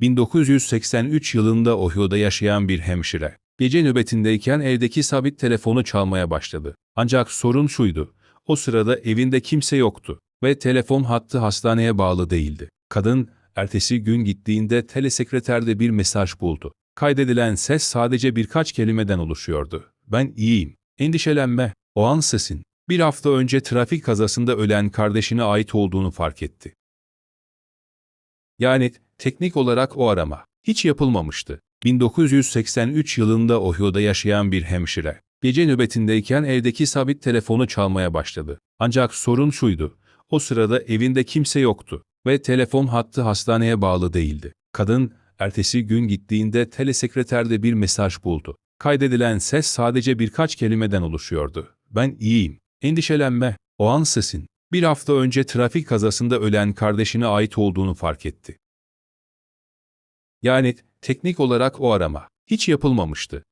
1983 yılında Ohio'da yaşayan bir hemşire. Gece nöbetindeyken evdeki sabit telefonu çalmaya başladı. Ancak sorun şuydu. O sırada evinde kimse yoktu ve telefon hattı hastaneye bağlı değildi. Kadın ertesi gün gittiğinde telesekreterde bir mesaj buldu. Kaydedilen ses sadece birkaç kelimeden oluşuyordu. Ben iyiyim. Endişelenme. O an sesin. Bir hafta önce trafik kazasında ölen kardeşine ait olduğunu fark etti. Yani teknik olarak o arama hiç yapılmamıştı. 1983 yılında Ohio'da yaşayan bir hemşire. Gece nöbetindeyken evdeki sabit telefonu çalmaya başladı. Ancak sorun şuydu. O sırada evinde kimse yoktu ve telefon hattı hastaneye bağlı değildi. Kadın ertesi gün gittiğinde telesekreterde bir mesaj buldu. Kaydedilen ses sadece birkaç kelimeden oluşuyordu. Ben iyiyim. Endişelenme. O an sesin. Bir hafta önce trafik kazasında ölen kardeşine ait olduğunu fark etti. Yani teknik olarak o arama hiç yapılmamıştı.